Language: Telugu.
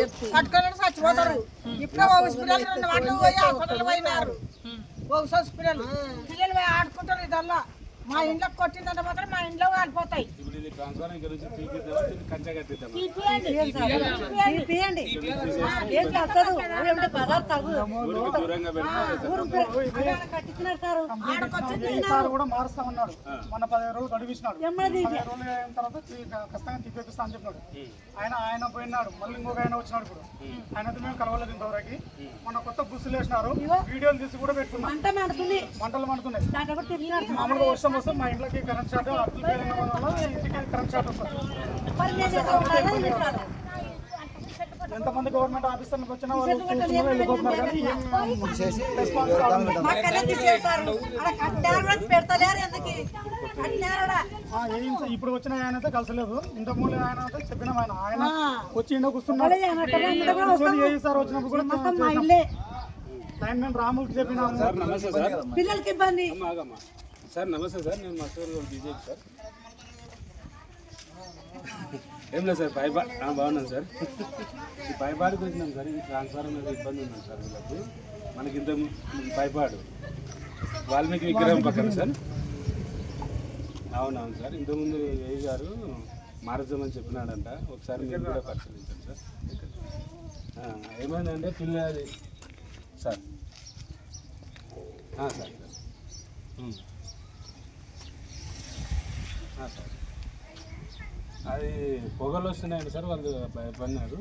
చచ్చిపోతారు కట్టుకొని చచ్చిపోతారు. ఇప్పుడు ఒక పిల్లలు రెండు వాటిలో పోయి హాస్పిటల్ పోయినారు. ఒక పిల్లలు పిల్లలు పోయి ఆడుకుంటారు ఇదల్లా. మా ఇంట్లో కొట్టిందంటే మాత్రం మా ఇంట్లో కాలిపోతాయి ఇది ట్రాన్స్ఫర్ ఇక్కడ నుంచి తీపిద్దామా కంచె కట్టిద్దామా ఊరికి దూరంగా పెడితే కూడా మారుస్తామన్నాడు మొన్న పదిహేను రోజులు గడువు ఇచ్చినాడు పదిహేను రోజులు అయిన తర్వాత తీ- ఖచ్చితంగా తీపిస్తా అని చెప్పినాడు. ఆయన ఆయన పోయినాడు. మళ్ళీ ఇంకొక ఆయన వచ్చినాడు ఇప్పుడు ఆయనతో మేము కలవలేదు ఇంతవరకు. మొన్న కొత్త బుస్సులు వేసినారు. వీడియోలు తీసి కూడా పెట్టుకున్నాం. అంత మండుతుంది. మంటలు మండుతున్నాయి. దాంట్లో కూడా తిరిగినారు మామూలుగా వర్షం వస్తే మా ఇంట్లోకి కరెంట్ షాట్ అట్లు పేలిన వల్ల ఇంటికి ఎంతమంది గవర్నమెంట్ ఆఫీసర్లకు వచ్చినా వాళ్ళు చూస్తున్నారు వెళ్ళిపోతున్నారు కానీ ఏం రెస్పాన్స్ ఇప్పుడు వచ్చిన ఆయన అయితే కలిసలేదు. ఇంత మూల ఆయన అయితే చెప్పినాం ఆయన. ఆయన వచ్చి ఇంట్లో కూర్చున్నాడు. కూర్చొని ఏ సార్ వచ్చినప్పుడు కూడా లైన్ మ్యాన్ రాములకి చెప్పినాము. సార్ నమస్తే సార్. పిల్లలకి ఇబ్బంది. సార్ నమస్తే సార్. నేను మా స్టోర్ బీజేపీ సార్. ఏం లేదు సార్ పైపా బాగున్నాను సార్. ఈ పైపాడుకు వచ్చినాం సార్ ఇది ట్రాన్స్ఫారం మీద ఇబ్బంది ఉంది సార్ వీళ్ళకు. మనకి ఇంత పైపాడు వాల్మీకి విగ్రహం పక్కన సార్. అవునవును సార్ ఇంతకుముందు ఏ గారు మారజమని చెప్పినాడంట. ఒకసారి మీరు కూడా పరిశీలించండి సార్. ఏమైందంటే పిల్లది సార్. సార్. సార్. అది పొగలు వస్తున్నాయండి సార్ వాళ్ళు భయపడినారు